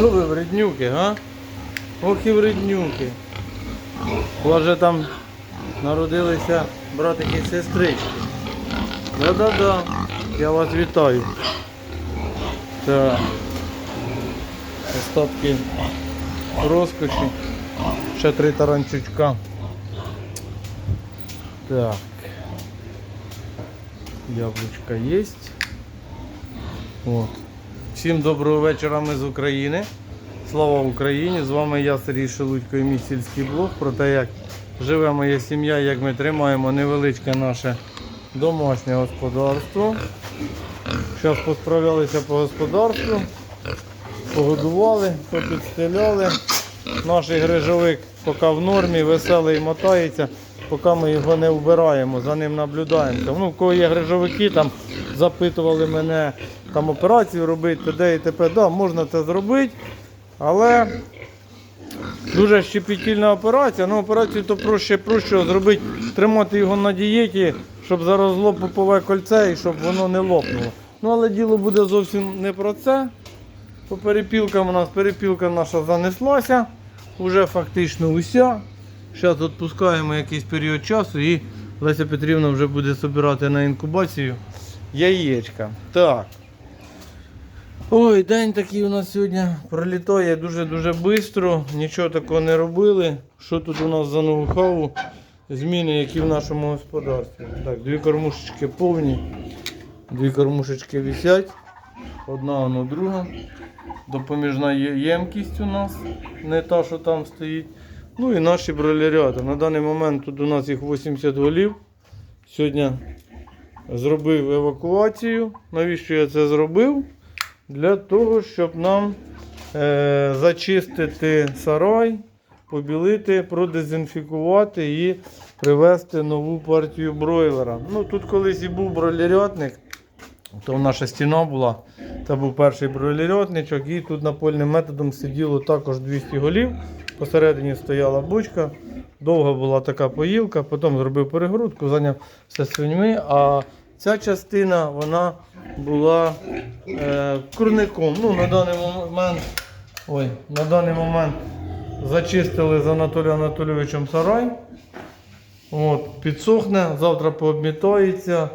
Що ви вреднюки, га? Ох і вреднюки. У там народилися братики і сестрички. Да-да-да. Я вас вітаю. Так. Остатки розкоші. Ще три таранчучка. Так. Яблучка є. От. Всім доброго вечора ми з України. Слава Україні! З вами я, Сергій Шелудько і мій сільський блог про те, як живе моя сім'я, як ми тримаємо невеличке наше домашнє господарство. Зараз посправлялися по господарству, погодували, попідстеляли. Наш грижовик поки в нормі, веселий мотається, поки ми його не вбираємо, за ним наблюдаємо. Ну, в кого є грижовики, там запитували мене там операцію робити, т.д. і т.п. Да, можна це зробити, але дуже щепетільна операція. Ну, операцію то проще, проще зробити, тримати його на дієті, щоб заросло попове кольце і щоб воно не лопнуло. Ну, але діло буде зовсім не про це. По перепілкам у нас перепілка наша занеслася, вже фактично уся. Зараз відпускаємо якийсь період часу і Леся Петрівна вже буде збирати на інкубацію яєчка. Так. Ой, день такий у нас сьогодні пролітає дуже-дуже швидко, нічого такого не робили. Що тут у нас за ноу-хау? Зміни, які в нашому господарстві. Так, дві кормушечки повні, дві кормушечки висять, одна воно друга. Допоміжна ємкість у нас, не та, що там стоїть. Ну і наші бролерята. На даний момент тут у нас їх 80 голів. Сьогодні зробив евакуацію. Навіщо я це зробив? Для того, щоб нам е, зачистити сарай, побілити, продезінфікувати і привезти нову партію бройлера. Ну, тут колись і був бройлерятник, то наша стіна була. Це був перший бройлерятничок, і тут напольним методом сиділо також 200 голів. Посередині стояла бочка, довга була така поїлка, потім зробив перегородку, зайняв все свиньми. А ця частина вона була е, курником. Ну, на даний момент, ой, на даний момент зачистили з Анатолієм Анатолійовичем сарай. От, підсохне, завтра пообмітається,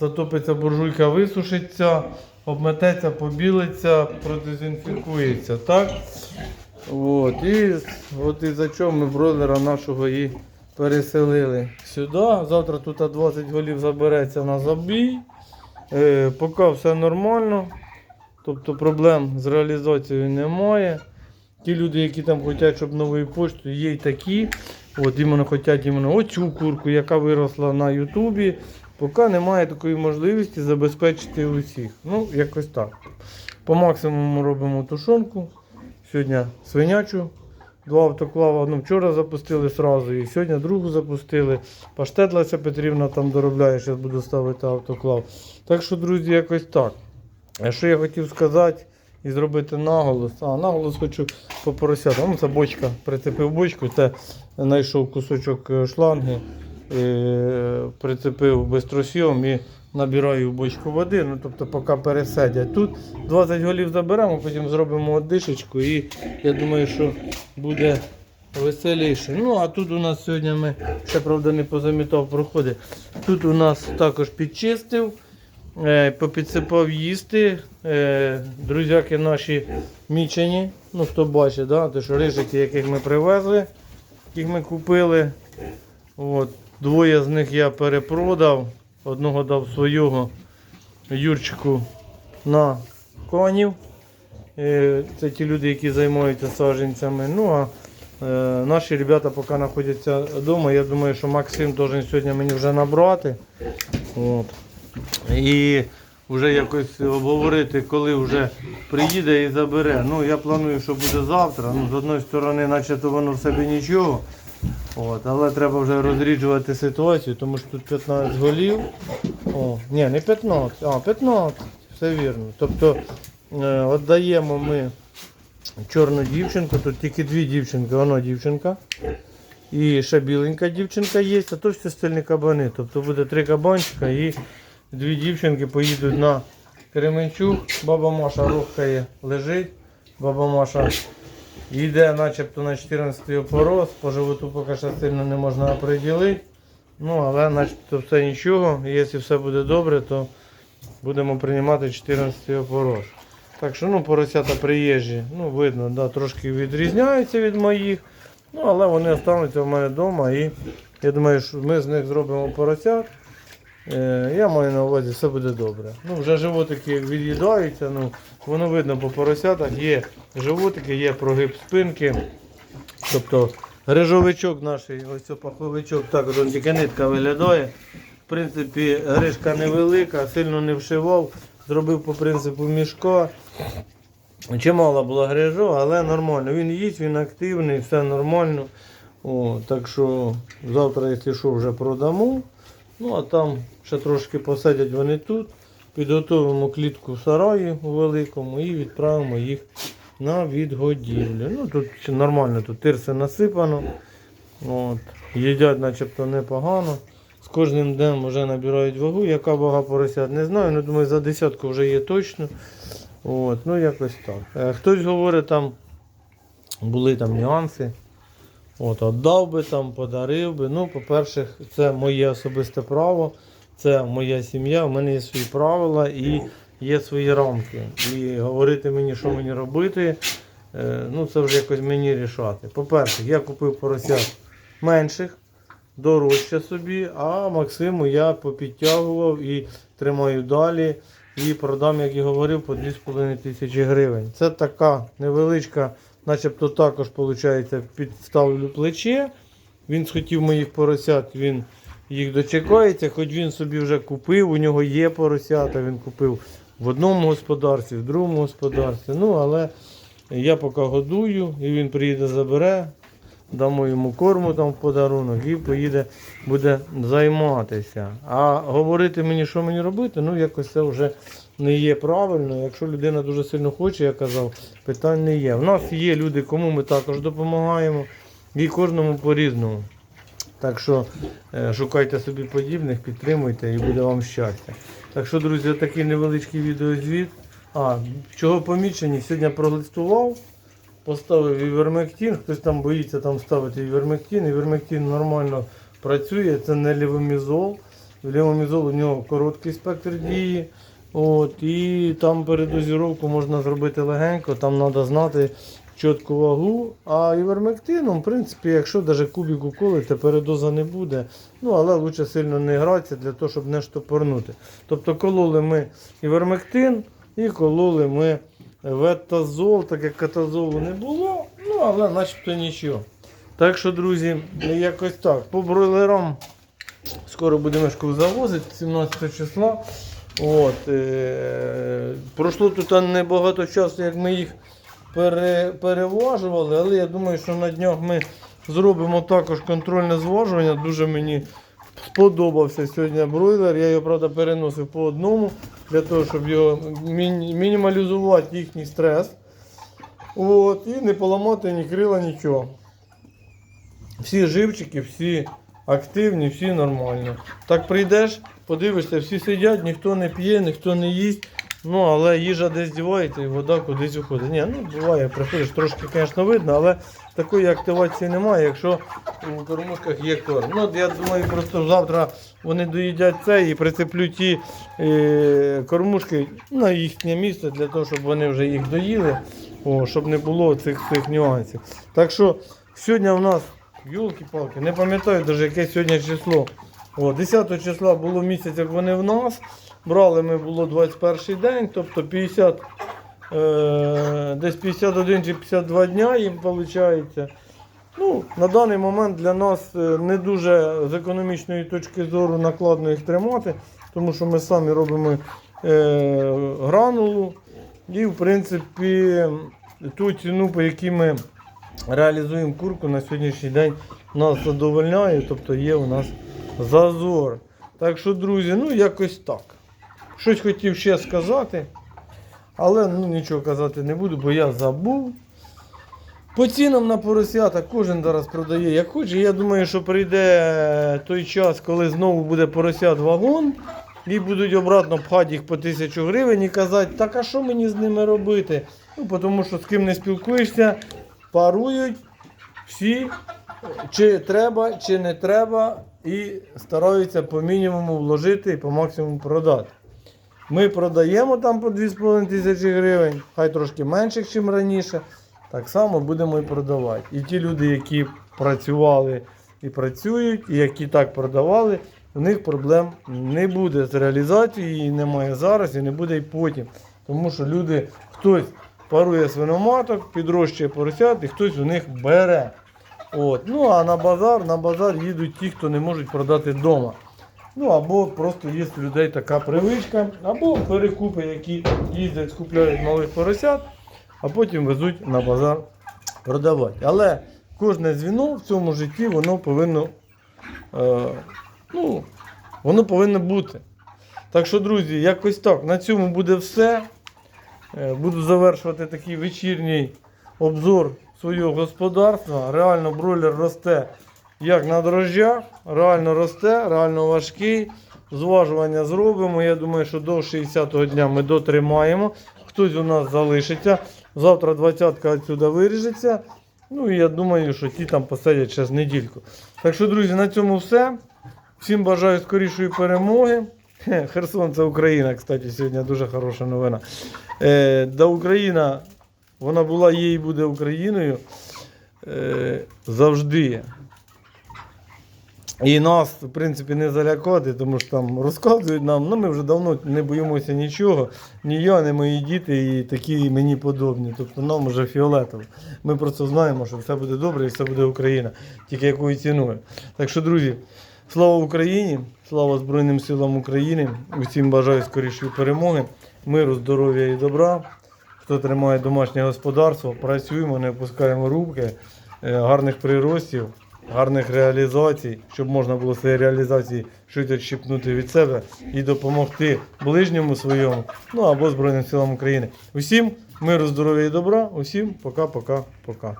затопиться буржуйка, висушиться, обмететься, побілиться, продезінфікується. Так? От, і от із-за чого ми бройлера нашого і переселили сюди. Завтра тут 20 голів забереться на забій. Е, поки все нормально. Тобто проблем з реалізацією немає. Ті люди, які там хочуть, щоб новою поштою, є й такі. От іменно хочуть іменно оцю курку, яка виросла на Ютубі. Поки немає такої можливості забезпечити усіх. Ну, якось так. По максимуму робимо тушонку. Сьогодні свинячу. Два автоклава. Ну, вчора запустили сразу і сьогодні другу запустили. Паштет Леся Петрівна там доробляє, зараз буду ставити автоклав. Так що, друзі, якось так. Що я хотів сказати і зробити наголос? А, наголос хочу по поросятам. Це бочка, прицепив бочку, це знайшов кусочок е, шланги, е, прицепив бистросйом і набираю бочку води. Ну, тобто, поки пересадять. Тут 20 голів заберемо, потім зробимо одишечку і я думаю, що буде веселіше. Ну, а тут у нас сьогодні ми ще правда не позамітав проходи. Тут у нас також підчистив. Е, попідсипав їсти. Е, друзяки наші мічені. Ну, хто бачить, да? то що рижики, яких ми привезли, яких ми купили. От. Двоє з них я перепродав. Одного дав свого Юрчику на конів. Е, Це ті люди, які займаються саджанцями. Ну а е, наші ребята поки знаходяться вдома. Я думаю, що Максим должен сьогодні мені вже набрати. От. І вже якось обговорити, коли вже приїде і забере. Ну, я планую, що буде завтра. Ну, з одної сторони, наче то воно в себе нічого. От, але треба вже розріджувати ситуацію, тому що тут 15 голів. О, ні, не 15, а 15, все вірно. Тобто е, віддаємо ми чорну дівчинку, тут тільки дві дівчинки, вона дівчинка. І ще біленька дівчинка є, а то всі стильні кабани. Тобто буде три кабанчика і дві дівчинки поїдуть на Кременчук. Баба Маша рухкає, лежить. баба Маша йде начебто на 14 опорос, по животу поки що сильно не можна оприділити. Ну, але начебто все нічого. І Якщо все буде добре, то будемо приймати 14 опорож. Так що ну, поросята приїжджі, ну, видно, да, трошки відрізняються від моїх. Ну, але вони остануться в мене вдома і я думаю, що ми з них зробимо поросят. Е, я маю на увазі, все буде добре. Ну, вже животики від'їдаються, ну, воно видно по поросятах, є животики, є прогиб спинки. Тобто грижовичок наш, ось цей паховичок, так от тільки нитка виглядає. В принципі, грижка невелика, сильно не вшивав, зробив по принципу мішка. Чимало було грижу, але нормально. Він їсть, він активний, все нормально. О, так що завтра, якщо що, вже продамо. Ну а там ще трошки посадять вони тут. Підготовимо клітку в сараї у великому і відправимо їх на відгодівлю. Ну тут нормально, тут тирси насипано. От. Їдять начебто непогано. З кожним днем вже набирають вагу. Яка вага поросят, не знаю. Ну, думаю, за десятку вже є точно. От, ну якось так. Е, Хтось говорить, там були там нюанси. От, віддав би там, подарив би. Ну, по-перше, це моє особисте право, це моя сім'я, в мене є свої правила і є свої рамки. І говорити мені, що мені робити, е, ну це вже якось мені рішати. По-перше, я купив поросят менших, дорожче собі, а Максиму я попідтягував і тримаю далі. І продам, як і говорив, по 2,5 тисячі гривень. Це така невеличка, начебто також виходить, підставлю плече. Він схотів моїх поросят, він їх дочекається, хоч він собі вже купив, у нього є поросята, він купив в одному господарстві, в другому господарстві. Ну, але я поки годую, і він приїде, забере, дамо йому корму там в подарунок і поїде, буде займатися. А говорити мені, що мені робити, ну якось це вже не є правильно. Якщо людина дуже сильно хоче, я казав, питань не є. У нас є люди, кому ми також допомагаємо, і кожному по-різному. Так що е, шукайте собі подібних, підтримуйте і буде вам щастя. Так що, друзі, такий невеличкий відеозвіт. А, чого помічені, сьогодні пролистував, поставив івермектин. Хтось там боїться там ставити івермектин. Івермектин нормально працює, це не лівомізол. Лівомізол у нього короткий спектр дії. От, і там передозіровку можна зробити легенько, там треба знати чітку вагу. А івермектином, в принципі, якщо навіть кубік уколити, передоза не буде. Ну, але краще сильно не гратися для того, щоб не штопорнути. Тобто кололи ми івермектин і кололи ми ветазол, так як катазолу не було, ну але начебто нічого. Так що, друзі, якось так. По бройлерам скоро будемо мешку завозити 17 числа. От, е, пройшло тут небагато часу, як ми їх пере, переважували, але я думаю, що на днях ми зробимо також контрольне зважування. Дуже мені сподобався сьогодні бройлер. Я його, правда, переносив по одному, для того, щоб його міні- мінімалізувати їхній стрес. От, і не поламати ні крила, нічого. Всі живчики, всі активні, всі нормально. Так прийдеш, подивишся, всі сидять, ніхто не п'є, ніхто не їсть. Ну, але їжа десь дівається і вода кудись уходить. Ні, ну буває, приходиш, трошки, звісно, видно, але такої активації немає, якщо у кормушках є корм. Ну, я думаю, просто завтра вони доїдять це і прицеплю ті е, кормушки на їхнє місце для того, щоб вони вже їх доїли, о, щоб не було цих, цих нюансів. Так що сьогодні у нас, юлки-палки, не пам'ятаю навіть яке сьогодні число. О, 10 числа було місяць, як вони в нас. Брали ми було 21 день, тобто 50, е, десь 51 чи 52 дня їм виходить. Ну, на даний момент для нас е, не дуже з економічної точки зору накладно їх тримати, тому що ми самі робимо е, гранулу і, в принципі, ту ціну, по якій ми реалізуємо курку на сьогоднішній день нас задовольняє, тобто є у нас зазор. Так що, друзі, ну якось так. Щось хотів ще сказати, але ну, нічого казати не буду, бо я забув. По цінам на поросята кожен зараз продає як хоче. Я думаю, що прийде той час, коли знову буде поросят вагон. і будуть обратно пхати їх по тисячу гривень і казати, так а що мені з ними робити? Ну, тому що з ким не спілкуєшся, парують всі, чи треба, чи не треба, і стараються по мінімуму вложити і по максимуму продати. Ми продаємо там по 2,5 тисячі гривень, хай трошки менше, ніж раніше. Так само будемо і продавати. І ті люди, які працювали і працюють, і які так продавали, у них проблем не буде з реалізацією, її немає зараз і не буде і потім. Тому що люди, хтось парує свиноматок, підрощує поросят, і хтось у них бере. От. Ну а на базар, на базар їдуть ті, хто не можуть продати вдома. Ну або просто є у людей така привичка, або перекупи, які їздять, скупляють малих поросят, а потім везуть на базар продавати. Але кожне звіно в цьому житті воно повинно, е, ну, воно повинно бути. Так що, друзі, якось так. На цьому буде все. Е, Буду завершувати такий вечірній обзор свого господарства. Реально бройлер росте як на дрожжах, реально росте, реально важкий. Зважування зробимо. Я думаю, що до 60-го дня ми дотримаємо. Хтось у нас залишиться. Завтра 20-ка відсюди виріжеться. Ну і я думаю, що ті там посидять ще з недільку. Так що, друзі, на цьому все. Всім бажаю скорішої перемоги. Херсон це Україна, кстати, сьогодні дуже хороша новина. Е, да Україна, вона була, є і буде Україною е, завжди. І нас, в принципі, не залякати, тому що там розказують нам, ну ми вже давно не боїмося нічого. Ні я, ні мої діти, і такі мені подобні. Тобто нам вже фіолетово. Ми просто знаємо, що все буде добре і все буде Україна, тільки якою ціною. Так що, друзі, слава Україні, слава Збройним силам України. Усім бажаю скорішої перемоги, миру, здоров'я і добра. Хто тримає домашнє господарство, працюємо, не опускаємо руки, е, гарних приростів, гарних реалізацій, щоб можна було свої реалізації щось відщипнути від себе і допомогти ближньому своєму, ну або Збройним силам України. Усім миру, здоров'я і добра, усім пока-пока-пока.